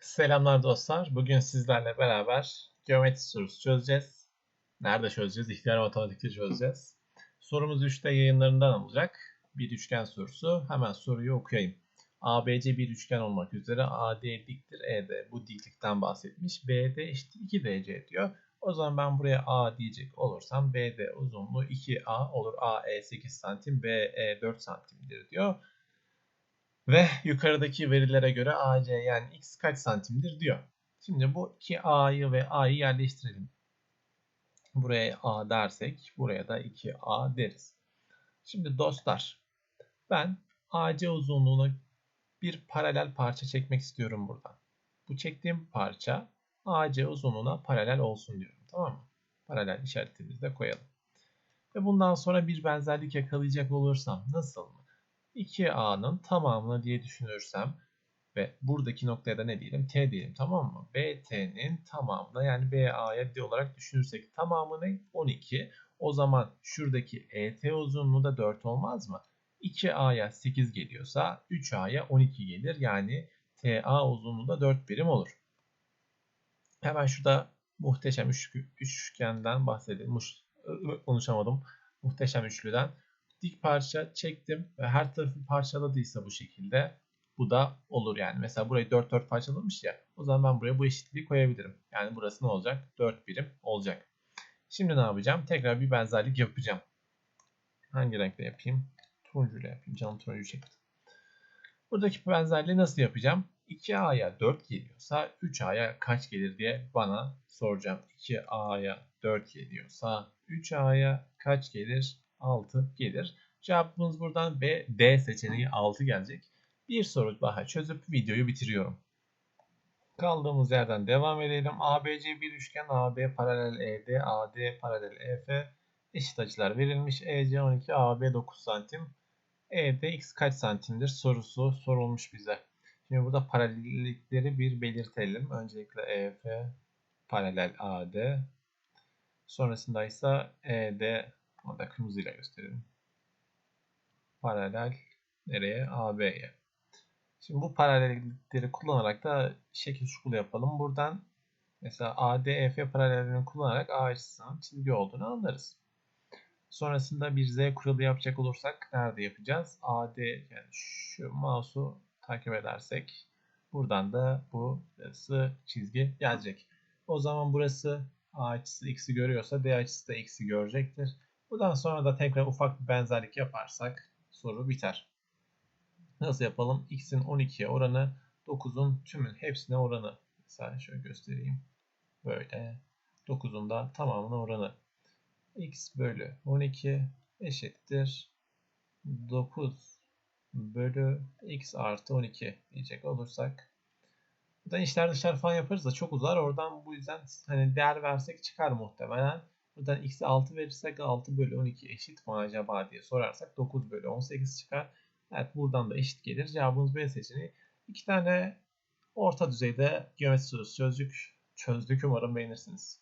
Selamlar dostlar. Bugün sizlerle beraber geometri sorusu çözeceğiz. Nerede çözeceğiz? İhtiyar matematikte çözeceğiz. Sorumuz 3'te yayınlarından alacak. Bir üçgen sorusu. Hemen soruyu okuyayım. ABC bir üçgen olmak üzere AD diktir ED. Bu diklikten bahsetmiş. BD eşittir 2DC diyor. O zaman ben buraya A diyecek olursam BD uzunluğu 2A olur. AE 8 santim, BE 4 santimdir diyor. Ve yukarıdaki verilere göre AC yani x kaç santimdir diyor. Şimdi bu iki A'yı ve A'yı yerleştirelim. Buraya A dersek buraya da 2A deriz. Şimdi dostlar ben AC uzunluğuna bir paralel parça çekmek istiyorum buradan. Bu çektiğim parça AC uzunluğuna paralel olsun diyorum. Tamam mı? Paralel işaretimizi de koyalım. Ve bundan sonra bir benzerlik yakalayacak olursam nasıl mı? 2A'nın tamamını diye düşünürsem ve buradaki noktaya da ne diyelim? T diyelim tamam mı? BT'nin tamamına yani BA'ya D olarak düşünürsek tamamı ne? 12. O zaman şuradaki ET uzunluğu da 4 olmaz mı? 2A'ya 8 geliyorsa 3A'ya 12 gelir. Yani TA uzunluğu da 4 birim olur. Hemen şurada muhteşem üçgenden bahsedelim. Konuşamadım. Muhteşem üçlüden dik parça çektim ve her tarafı parçaladıysa bu şekilde bu da olur yani. Mesela burayı 4 4 parçalamış ya. O zaman ben buraya bu eşitliği koyabilirim. Yani burası ne olacak? 4 birim olacak. Şimdi ne yapacağım? Tekrar bir benzerlik yapacağım. Hangi renkle yapayım? Turuncu ile yapayım. Canım turuncu çekti. Buradaki benzerliği nasıl yapacağım? 2A'ya 4 geliyorsa 3A'ya kaç gelir diye bana soracağım. 2A'ya 4 geliyorsa 3A'ya kaç gelir? 6 gelir. Cevabımız buradan B, D seçeneği 6 gelecek. Bir soru daha çözüp videoyu bitiriyorum. Kaldığımız yerden devam edelim. ABC bir üçgen AB paralel ED, AD paralel EF eşit açılar verilmiş. EC 12, AB 9 santim. ED x kaç santimdir sorusu sorulmuş bize. Şimdi burada paralellikleri bir belirtelim. Öncelikle EF paralel AD. Sonrasında ise ED Orada kırmızıyla gösterelim. Paralel nereye? AB'ye. Şimdi bu paralellikleri kullanarak da şekil şukul yapalım. Buradan mesela ADF paralellerini kullanarak A açısının çizgi olduğunu anlarız. Sonrasında bir Z kuralı yapacak olursak nerede yapacağız? AD yani şu mouse'u takip edersek buradan da bu çizgi gelecek. O zaman burası A açısı x'i görüyorsa D açısı da x'i görecektir. Buradan sonra da tekrar ufak bir benzerlik yaparsak soru biter. Nasıl yapalım? X'in 12'ye oranı 9'un tümün hepsine oranı. Mesela şöyle göstereyim. Böyle 9'un da tamamına oranı. X bölü 12 eşittir 9 bölü x artı 12 diyecek olursak. Buradan işler dışlar falan yaparız da çok uzar. Oradan bu yüzden hani değer versek çıkar muhtemelen. Buradan x'e 6 verirsek 6 bölü 12 eşit mi acaba diye sorarsak 9 bölü 18 çıkar. Evet buradan da eşit gelir. Cevabımız B seçeneği. İki tane orta düzeyde geometri sorusu çözdük. Çözdük umarım beğenirsiniz.